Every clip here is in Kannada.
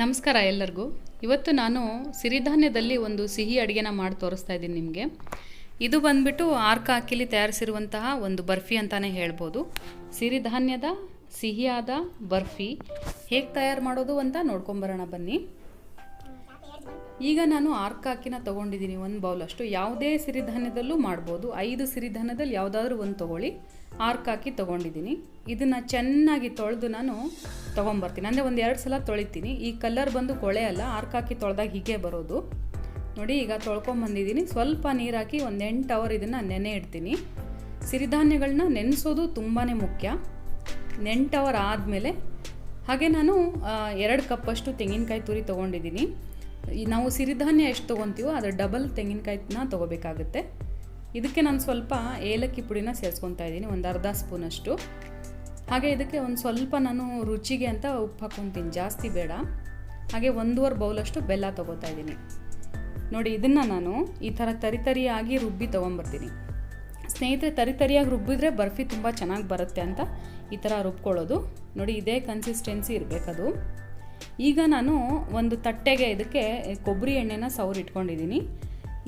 ನಮಸ್ಕಾರ ಎಲ್ಲರಿಗೂ. ಇವತ್ತು ನಾನು ಸಿರಿಧಾನ್ಯದಲ್ಲಿ ಒಂದು ಸಿಹಿ ಅಡುಗೆನ ಮಾಡಿ ತೋರಿಸ್ತಾ ಇದ್ದೀನಿ ನಿಮಗೆ. ಇದು ಬಂದ್ಬಿಟ್ಟು ಆರ್ಕ ಅಕ್ಕಿಲಿ ತಯಾರಿಸಿರುವಂತಹ ಒಂದು ಬರ್ಫಿ ಅಂತಲೇ ಹೇಳ್ಬೋದು. ಸಿರಿಧಾನ್ಯದ ಸಿಹಿಯಾದ ಬರ್ಫಿ ಹೇಗೆ ತಯಾರು ಮಾಡೋದು ಅಂತ ನೋಡ್ಕೊಂಬರೋಣ ಬನ್ನಿ. ಈಗ ನಾನು ಆರ್ಕಾಕಿನ ತೊಗೊಂಡಿದ್ದೀನಿ ಒಂದು ಬೌಲಷ್ಟು ಯಾವುದೇ ಸಿರಿಧಾನ್ಯದಲ್ಲೂ ಮಾಡ್ಬೋದು. ಐದು ಸಿರಿಧಾನ್ಯದಲ್ಲಿ ಯಾವುದಾದ್ರೂ ಒಂದು ತೊಗೊಳ್ಳಿ. ಆರ್ಕಾಕಿ ತೊಗೊಂಡಿದ್ದೀನಿ. ಇದನ್ನು ಚೆನ್ನಾಗಿ ತೊಳೆದು ನಾನು ತೊಗೊಂಬರ್ತೀನಿ. ಅಂದರೆ ಒಂದು ಎರಡು ಸಲ ತೊಳಿತೀನಿ. ಈ ಕಲರ್ ಬಂದು ಕೊಳೆ ಅಲ್ಲ ಆರ್ಕಾಕಿ ತೊಳೆದಾಗ ಹೀಗೆ ಬರೋದು. ನೋಡಿ, ಈಗ ತೊಳ್ಕೊಂಬಂದಿದ್ದೀನಿ. ಸ್ವಲ್ಪ ನೀರು ಹಾಕಿ ಒಂದು ಎಂಟು ಅವರ್ ಇದನ್ನು ನೆನೆ ಇಡ್ತೀನಿ. ಸಿರಿಧಾನ್ಯಗಳನ್ನ ನೆನೆಸೋದು ತುಂಬಾ ಮುಖ್ಯ. ನೆಂಟು ಅವರ್ ಆದಮೇಲೆ, ಹಾಗೆ ನಾನು ಎರಡು ಕಪ್ಪಷ್ಟು ತೆಂಗಿನಕಾಯಿ ತುರಿ ತೊಗೊಂಡಿದ್ದೀನಿ. ನಾವು ಸಿರಿಧಾನ್ಯ ಎಷ್ಟು ತೊಗೊತೀವೋ ಅದರ ಡಬಲ್ ತೆಂಗಿನಕಾಯಿನ ತೊಗೋಬೇಕಾಗುತ್ತೆ. ಇದಕ್ಕೆ ನಾನು ಸ್ವಲ್ಪ ಏಲಕ್ಕಿ ಪುಡಿನ ಸೇರಿಸ್ಕೊತಾ ಇದ್ದೀನಿ, ಒಂದು ಅರ್ಧ ಸ್ಪೂನಷ್ಟು ಹಾಗೆ ಇದಕ್ಕೆ ಒಂದು ಸ್ವಲ್ಪ ನಾನು ರುಚಿಗೆ ಅಂತ ಉಪ್ಪು ಹಾಕ್ಕೊತೀನಿ ಜಾಸ್ತಿ ಬೇಡ. ಹಾಗೆ ಒಂದೂವರೆ ಬೌಲಷ್ಟು ಬೆಲ್ಲ ತೊಗೋತಾ ಇದ್ದೀನಿ. ನೋಡಿ, ಇದನ್ನು ನಾನು ಈ ಥರ ತರಿತರಿಯಾಗಿ ರುಬ್ಬಿ ತೊಗೊಂಬರ್ತೀನಿ. ಸ್ನೇಹಿತರೆ ತರಿತರಿಯಾಗಿ ರುಬ್ಬಿದ್ರೆ ಬರ್ಫಿ ತುಂಬ ಚೆನ್ನಾಗಿ ಬರುತ್ತೆ ಅಂತ ಈ ಥರ ರುಬ್ಕೊಳ್ಳೋದು. ನೋಡಿ, ಇದೇ ಕನ್ಸಿಸ್ಟೆನ್ಸಿ ಇರಬೇಕದು. ಈಗ ನಾನು ಒಂದು ತಟ್ಟೆಗೆ ಇದಕ್ಕೆ ಕೊಬ್ಬರಿ ಎಣ್ಣೆನ ಸೌರ್ ಇಟ್ಕೊಂಡಿದ್ದೀನಿ.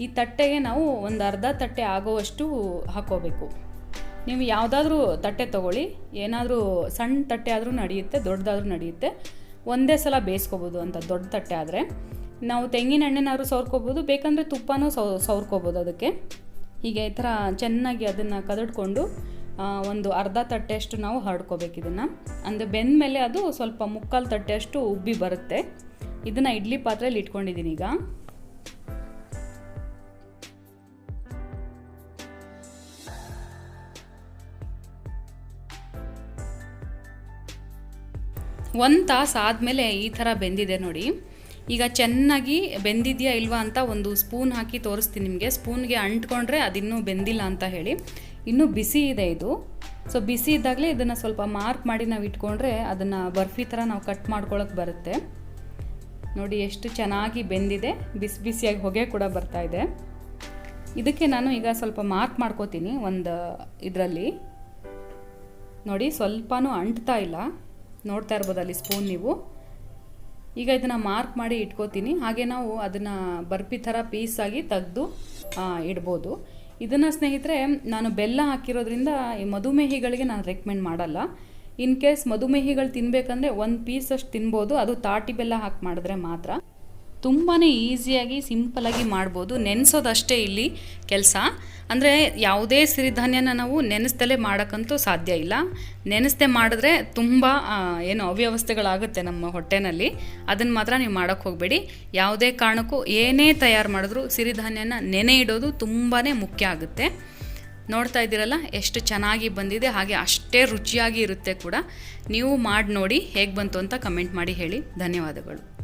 ಈ ತಟ್ಟೆಗೆ ನಾವು ಒಂದು ಅರ್ಧ ತಟ್ಟೆ ಆಗೋವಷ್ಟು ಹಾಕೋಬೇಕು ನೀವು ಯಾವುದಾದ್ರೂ ತಟ್ಟೆ ತೊಗೊಳ್ಳಿ. ಏನಾದರೂ ಸಣ್ಣ ತಟ್ಟೆ ಆದರೂ ನಡೆಯುತ್ತೆ, ದೊಡ್ಡದಾದ್ರೂ ನಡೆಯುತ್ತೆ. ಒಂದೇ ಸಲ ಬೇಯಿಸ್ಕೋಬೋದು ಅಂತ ದೊಡ್ಡ ತಟ್ಟೆ ಆದರೆ. ನಾವು ತೆಂಗಿನ ಎಣ್ಣೆನಾದ್ರೂ ಸೌರ್ಕೋಬೋದು, ಬೇಕಂದರೆ ತುಪ್ಪನೂ ಸೌ, ಸೌರ್ಕೋಬೋದು ಅದಕ್ಕೆ. ಹೀಗೆ ಈ ಥರ ಚೆನ್ನಾಗಿ ಅದನ್ನು ಕದಡ್ಕೊಂಡು ಒಂದು ಅರ್ಧ ತಟ್ಟೆಯಷ್ಟು ನಾವು ಹರಡ್ಕೋಬೇಕು ಇದನ್ನು. ಅಂದರೆ ಬೆಂದ ಮೇಲೆ ಅದು ಸ್ವಲ್ಪ ಮುಕ್ಕಾಲು ತಟ್ಟೆಯಷ್ಟು ಉಬ್ಬಿ ಬರುತ್ತೆ. ಇದನ್ನು ಇಡ್ಲಿ ಪಾತ್ರೆಯಲ್ಲಿ ಇಟ್ಕೊಂಡಿದ್ದೀನಿ ಈಗ. ಒಂದು ತಾಸು ಆದಮೇಲೆ ಈ ಥರ ಬೆಂದಿದೆ ನೋಡಿ. ಈಗ ಚೆನ್ನಾಗಿ ಬೆಂದಿದೆಯಾ ಇಲ್ವಾ ಅಂತ ಒಂದು ಸ್ಪೂನ್ ಹಾಕಿ ತೋರಿಸ್ತೀನಿ ನಿಮಗೆ. ಸ್ಪೂನ್ಗೆ ಅಂಟ್ಕೊಂಡ್ರೆ ಅದಿನ್ನೂ ಬೆಂದಿಲ್ಲ ಅಂತ ಹೇಳಿ. ಇನ್ನೂ ಬಿಸಿ ಇದೆ ಇದು. ಸೊ ಬಿಸಿ ಇದ್ದಾಗಲೇ ಇದನ್ನು ಸ್ವಲ್ಪ ಮಾರ್ಕ್ ಮಾಡಿ ನಾವು ಇಟ್ಕೊಂಡ್ರೆ ಅದನ್ನು ಬರ್ಫಿ ಥರ ನಾವು ಕಟ್ ಮಾಡ್ಕೊಳ್ಳೋಕೆ ಬರುತ್ತೆ. ನೋಡಿ ಎಷ್ಟು ಚೆನ್ನಾಗಿ ಬೆಂದಿದೆ. ಬಿಸಿ ಬಿಸಿಯಾಗಿ ಹೊಗೆ ಕೂಡ ಬರ್ತಾ ಇದೆ. ಇದಕ್ಕೆ ನಾನು ಈಗ ಸ್ವಲ್ಪ ಮಾರ್ಕ್ ಮಾಡ್ಕೋತೀನಿ ಒಂದು ಇದರಲ್ಲಿ. ನೋಡಿ ಸ್ವಲ್ಪನೂ ಅಂಟ್ತಾ ಇಲ್ಲ. ನೋಡ್ತಾ ಇರ್ಬೋದು ಅಲ್ಲಿ ಸ್ಪೂನ್ ನೀವು. ಈಗ ಇದನ್ನು ಮಾರ್ಕ್ ಮಾಡಿ ಇಟ್ಕೋತೀನಿ. ಹಾಗೆ ನಾವು ಅದನ್ನು ಬರ್ಫಿ ಥರ ಪೀಸಾಗಿ ತೆಗೆದು ಇಡ್ಬೋದು. ಇದನ್ನು ಸ್ನೇಹಿತರೆ, ನಾನು ಬೆಲ್ಲ ಹಾಕಿರೋದ್ರಿಂದ ಈ ಮಧುಮೇಹಿಗಳಿಗೆ ನಾನು ರೆಕಮೆಂಡ್ ಮಾಡಲ್ಲ. ಇನ್ ಕೇಸ್ ಮಧುಮೇಹಿಗಳು ತಿನ್ಬೇಕಂದ್ರೆ ಒಂದು ಪೀಸ್ ಅಷ್ಟು ತಿನ್ಬೋದು, ಅದು ತಾಟಿ ಬೆಲ್ಲ ಹಾಕಿ ಮಾಡಿದ್ರೆ ಮಾತ್ರ. ತುಂಬಾ ಈಸಿಯಾಗಿ ಸಿಂಪಲಾಗಿ ಮಾಡ್ಬೋದು. ನೆನೆಸೋದಷ್ಟೇ ಇಲ್ಲಿ ಕೆಲಸ. ಅಂದರೆ ಯಾವುದೇ ಸಿರಿಧಾನ್ಯನ ನಾವು ನೆನೆಸ್ದಲೇ ಮಾಡೋಕ್ಕಂತೂ ಸಾಧ್ಯ ಇಲ್ಲ. ನೆನೆಸ್ದೆ ಮಾಡಿದ್ರೆ ತುಂಬ ಏನು ಅವ್ಯವಸ್ಥೆಗಳಾಗುತ್ತೆ ನಮ್ಮ ಹೊಟ್ಟೆನಲ್ಲಿ. ಅದನ್ನು ಮಾತ್ರ ನೀವು ಮಾಡೋಕ್ಕೆ ಹೋಗಬೇಡಿ. ಯಾವುದೇ ಕಾರಣಕ್ಕೂ ಏನೇ ತಯಾರು ಮಾಡಿದ್ರೂ ಸಿರಿಧಾನ್ಯನ ನೆನೆ ಇಡೋದು ತುಂಬಾ ಮುಖ್ಯ ಆಗುತ್ತೆ. ನೋಡ್ತಾ ಇದ್ದೀರಲ್ಲ, ಎಷ್ಟು ಚೆನ್ನಾಗಿ ಬಂದಿದೆ, ಹಾಗೆ ಅಷ್ಟೇ ರುಚಿಯಾಗಿ ಇರುತ್ತೆ ಕೂಡ. ನೀವು ಮಾಡಿ ನೋಡಿ ಹೇಗೆ ಬಂತು ಅಂತ ಕಮೆಂಟ್ ಮಾಡಿ ಹೇಳಿ. ಧನ್ಯವಾದಗಳು.